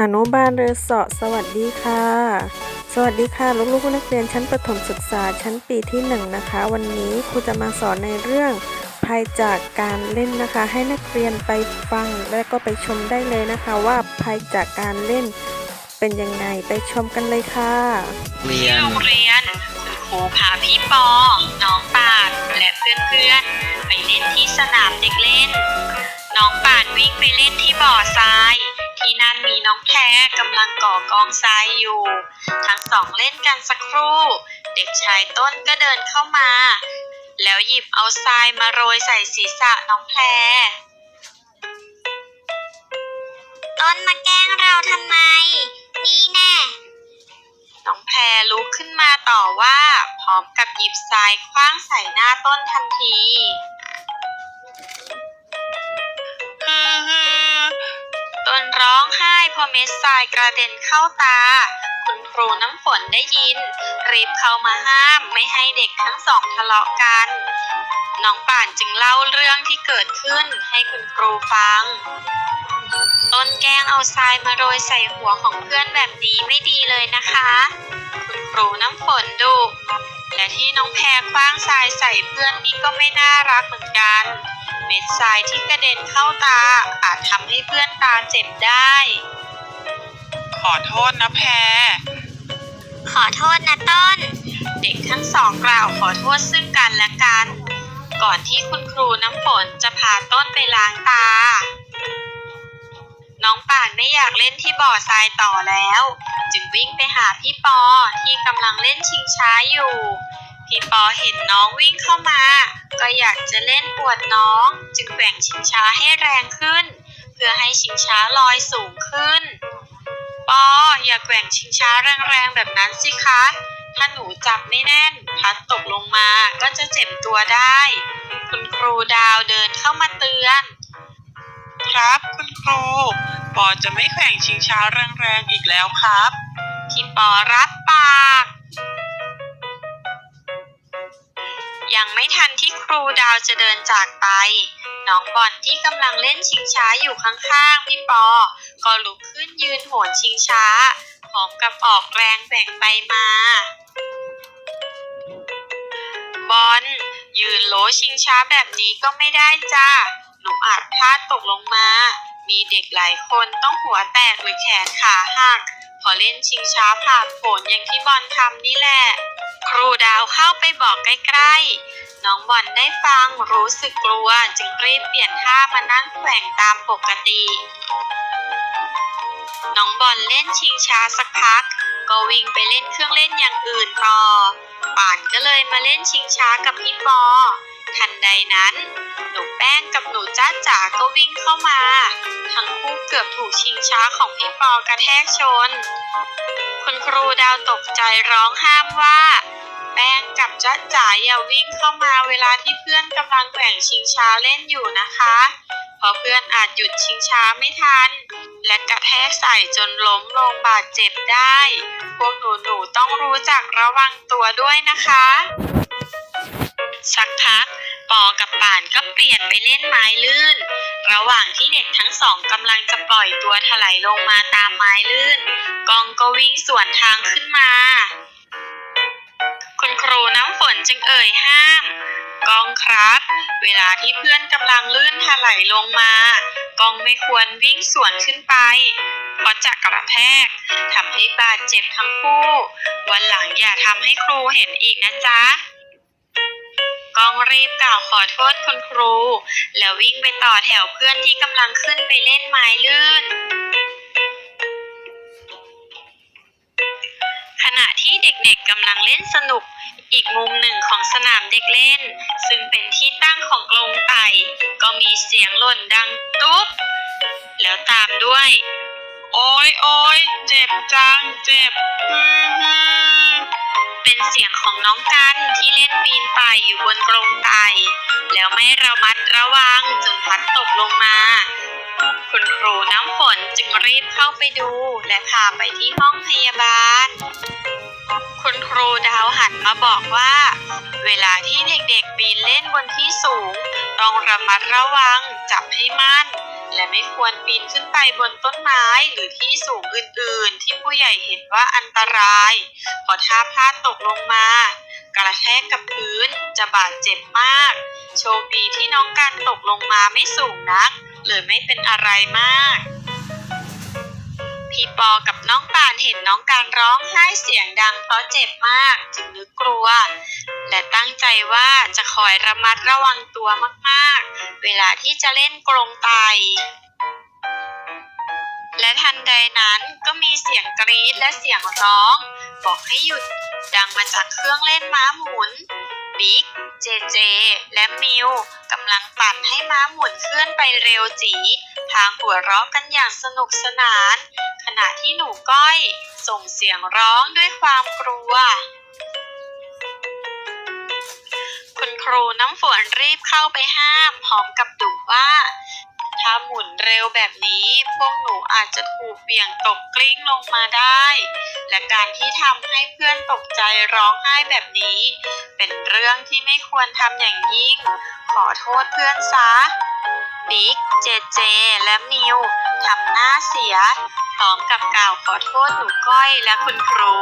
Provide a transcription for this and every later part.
อนุบาลเรือเสาะสวัสดีค่ะ สวัสดีค่ะลูกๆนักเรียนชั้นประถมศึกษาชั้นปีที่หนึ่งนะคะ วันนี้ครูจะมาสอนในเรื่องภัยจากการเล่นนะคะ ให้นักเรียนไปฟังและก็ไปชมได้เลยนะคะ ว่าภัยจากการเล่นเป็นยังไงไปชมกันเลยค่ะเรียนโรงเรียนคุณครูพาพี่ปอ น้องป่านและเพื่อนๆไปเล่นที่สนามเด็กเล่น น้องป่านวิ่งไปเล่นที่บ่อทราย ที่นั่นมีน้องแพรกำลังก่อกองทรายอยู่ ทั้งสองเล่นกันสักครู่ เด็กชายต้นก็เดินเข้ามา แล้วหยิบเอาทรายมาโรยใส่ศีรษะน้องแพรต้นมาแกล้งเราทำไม นี่แน่น้องแพรลุกขึ้นมาต่อว่า พร้อมกับหยิบทรายคว้างใส่หน้าต้นทันที เม็ดทรายกระเด็นเข้าตา คุณครูน้ำฝนได้ยิน รีบเข้ามาห้ามไม่ให้เด็กทั้งสองทะเลาะกัน น้องป่านจึงเล่าเรื่องที่เกิดขึ้นให้คุณครูฟัง ต้นแกงเอาทรายมาโรยใส่หัวของเพื่อนแบบนี้ไม่ดีเลยนะคะ คุณครูน้ำฝนดุและที่น้องแพรคว้างทรายใส่เพื่อนนี่ก็ไม่น่ารักเหมือนกัน เม็ดทรายที่กระเด็นเข้าตาอาจทำให้เพื่อนตาเจ็บได้ ขอโทษนะแพร ขอโทษนะต้น เด็กทั้งสองกล่าวขอโทษซึ่งกันและกัน ก่อนที่คุณครูน้ำฝนจะพาต้นไปล้างตา น้องป่านไม่อยากเล่นที่บ่อทรายต่อแล้ว จึงวิ่งไปหาพี่ปอที่กำลังเล่นชิงช้าอยู่ พี่ปอเห็นน้องวิ่งเข้ามา ก็อยากจะเล่นปวดน้อง จึงแกว่งชิงช้าให้แรงขึ้น เพื่อให้ชิงช้าลอยสูงขึ้น ปออย่าแกว่งชิงช้าแรงๆแบบนั้นสิคะ ถ้าหนูจับไม่แน่นพลัดตกลงมาก็จะเจ็บตัวได้ คุณครูดาวเดินเข้ามาเตือน ครับคุณครู ปอจะไม่แข่งชิงช้าแรงๆอีกแล้วครับ พี่ปอรับปาก ยังไม่ทันที่ครูดาวจะเดินจากไป น้องบอลที่กำลังเล่นชิงช้าอยู่ข้างๆ พี่ปอ ก็ลุกขึ้นยืนโหนชิงช้าพร้อมกับออกแรงแบ่งไปมา บอลยืนโลชิงช้าแบบนี้ก็ไม่ได้จ้า หนูอาจพลาดตกลงมา มีเด็กหลายคนต้องหัวแตกหรือแขนขาหักพอเล่นชิงช้าผ่านผลอย่างที่บอลทำนี่แหละ ครูดาวเข้าไปบอกใกล้ๆ น้องบอลได้ฟังรู้สึกกลัวจึงรีบเปลี่ยนท่ามานั่งแกว่งตามปกติ น้องบอลเล่นชิงช้าสักพัก ก็วิ่งไปเล่นเครื่องเล่นอย่างอื่นต่อ ป่านก็เลยมาเล่นชิงช้ากับพี่ปอ ทันใดนั้น หนูแป้งกับหนูจ้าจ๋าก็วิ่งเข้ามา ทั้งคู่เกือบถูกชิงช้าของพี่ปอกระแทกชน คุณครูดาวตกใจร้องห้ามว่าแป้งกับจ้าจ๋าอย่าวิ่งเข้ามาเวลาที่เพื่อนกำลังแข่งชิงช้าเล่นอยู่นะคะ ราะเพื่อนอาจหยุดชิงช้าไม่ทัน และกระแทกใส่จนล้มลงบาดเจ็บได้ พวกหนูหนูต้องรู้จักระวังตัวด้วยนะคะ สักพักปอกับป่านก็เปลี่ยนไปเล่นไม้ลื่น ระหว่างที่เด็กทั้งสองกำลังจะปล่อยตัวถลายลงมาตามไม้ลื่น กองก็วิ่งสวนทางขึ้นมา คุณครูน้ำฝนจึงเอ่ยห้าม ครับ เวลาที่เพื่อนกำลังลื่นถลายลงมา กองไม่ควรวิ่งสวนขึ้นไป เพราะจะกระแทกทำให้บาดเจ็บทั้งคู่ วันหลังอย่าทำให้ครูเห็นอีกนะจ๊ะกองรีบกล่าวขอโทษคุณครู แล้ววิ่งไปต่อแถวเพื่อนที่กำลังขึ้นไปเล่นไม้ลื่น ที่เด็กๆกำลังเล่นสนุก อีกมุมหนึ่งของสนามเด็กเล่น ซึ่งเป็นที่ตั้งของกรงไก่ก็มีเสียงหล่นดังตุ๊บ แล้วตามด้วย โอ้ยโอ้ยเจ็บจัง เจ็บฮือฮือเป็นเสียงของน้องกันที่เล่นปีนป่ายอยู่บนกรงไก่แล้วไม่ระมัดระวังจนพลัดตกลงมา คุณครูน้ำฝนจึงรีบเข้าไปดูและพาไปที่ห้องพยาบาล หันมาบอกว่า เวลาที่เด็กๆปีนเล่นบนที่สูง ต้องระมัดระวังจับให้มั่น และไม่ควรปีนขึ้นไปบนต้นไม้หรือที่สูงอื่นๆ ที่ผู้ใหญ่เห็นว่าอันตราย เพราะถ้าพลาดตกลงมากระแทกกับพื้นจะบาดเจ็บมาก โชคดีที่น้องการตกลงมาไม่สูงนัก เลยไม่เป็นอะไรมาก พี่ปอกับน้องปานเห็นน้องการร้องไห้เสียงดังเพราะเจ็บมากจึงนึกกลัว และตั้งใจว่าจะคอยระมัดระวังตัวมากๆ เวลาที่จะเล่นกรงไตและทันใดนั้นก็มีเสียงกรี๊ดและเสียงร้อง บอกให้หยุดดังมาจากเครื่องเล่นม้าหมุนบิ๊กเจเจ และมิวกำลังปั่นให้ม้าหมุนเคลื่อนไปเร็วจี ทางหัวเราะกันอย่างสนุกสนาน ขณะที่หนูก้อยส่งเสียงร้องด้วยความกลัว คุณครูน้ำฝนรีบเข้าไปห้ามพร้อมกับดุว่า ถ้าหมุนเร็วแบบนี้ พวกหนูอาจจะถูกเบี่ยงตกกลิ้งลงมาได้ และการที่ทำให้เพื่อนตกใจร้องไห้แบบนี้ เป็นเรื่องที่ไม่ควรทำอย่างยิ่ง ขอโทษเพื่อนซะ บิ๊ก เจเจ และมิวทำหน้าเสีย พร้อมกับกล่าวขอโทษหนูก้อยและคุณครู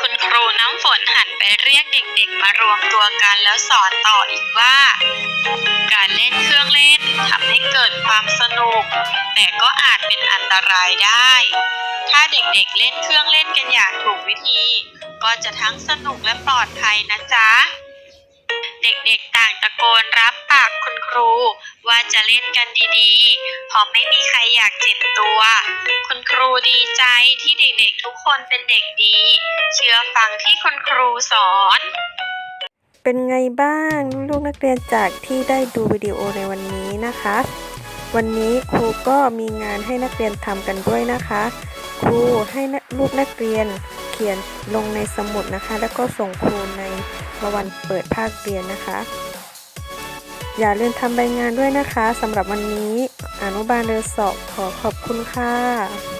คุณครูน้ำฝนหันไปเรียกเด็กๆมารวมตัวกันแล้วสอนต่ออีกว่า การเล่นเครื่องเล่นทำให้เกิดความสนุก แต่ก็อาจเป็นอันตรายได้ ถ้าเด็กๆเล่นเครื่องเล่นกันอย่างถูกวิธี ก็จะทั้งสนุกและปลอดภัยนะจ๊ะ เด็กๆต่างตะโกนรับปากคุณครู ว่าจะเล่นกันดีๆเพราะไม่มีใครอยากเจ็บตัว คุณครูดีใจที่เด็กๆทุกคนเป็นเด็กดี เชื่อฟังที่คุณครูสอน เป็นไงบ้างลูกนักเรียนจากที่ได้ดูวิดีโอในวันนี้นะคะ วันนี้ครูก็มีงานให้นักเรียนทำกันด้วยนะคะ ครูให้ลูกนักเรียน ขียนลงในสมุดนะคะ แล้วก็ส่งครูในวันเปิดภาคเรียนนะคะ อย่าลืมทำใบงานด้วยนะคะสำหรับวันนี้อนุบาลเรือสอบขอขอบคุณค่ะ